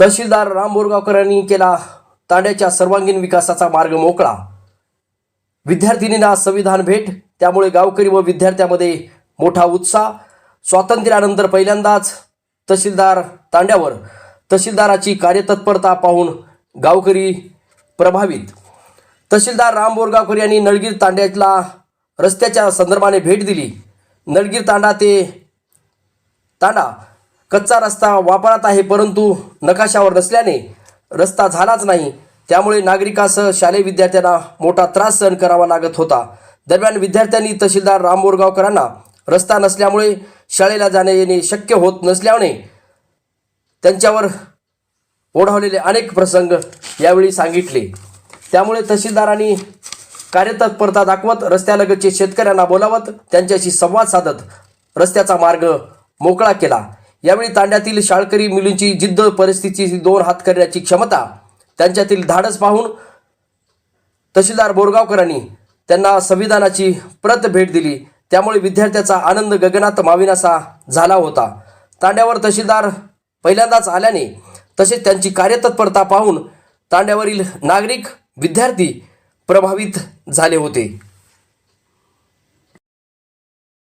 तहसीलदार राम बोरगावकर यांनी केला तांड्याच्या सर्वांगीण विकासाचा मार्ग मोकळा. विद्यार्थिनींना संविधान भेट त्यामुळे गावकरी व विद्यार्थ्यांमध्ये मोठा उत्साह. स्वातंत्र्यानंतर पहिल्यांदाच तहसीलदार तांड्यावर तहसीलदाराची कार्यतत्परता पाहून गावकरी प्रभावित. तहसीलदार राम बोरगावकर यांनी नळगीर तांड्याला रस्त्याच्या संदर्भाने भेट दिली. नळगीर तांडा ते तांडा कच्चा रस्ता वापरात आहे परंतु नकाशावर नसल्याने रस्ता झालाच नाही. त्यामुळे नागरिकासह शालेय विद्यार्थ्यांना मोठा त्रास सहन करावा लागत होता. दरम्यान विद्यार्थ्यांनी तहसीलदार राम बोरगावकरांना रस्ता नसल्यामुळे शाळेला जाणे येणे शक्य होत नसल्याने त्यांच्यावर ओढावलेले अनेक प्रसंग यावेळी सांगितले. त्यामुळे तहसीलदारांनी कार्यतत्परता दाखवत रस्त्यालगतचे शेतकऱ्यांना बोलावत त्यांच्याशी संवाद साधत रस्त्याचा मार्ग मोकळा केला. यावेळी तांड्यातील शाळकरी मुलींची जिद्द परिस्थितीची दोन हात करण्याची क्षमता त्यांच्यातील धाडस पाहून तहसीलदार बोरगावकरांनी त्यांना संविधानाची प्रत भेट दिली. त्यामुळे विद्यार्थ्याचा आनंद गगनात माविनासा झाला होता. तांड्यावर तहसीलदार पहिल्यांदाच आल्याने तसेच त्यांची कार्यतत्परता पाहून तांड्यावरील नागरिक विद्यार्थी प्रभावित झाले होते.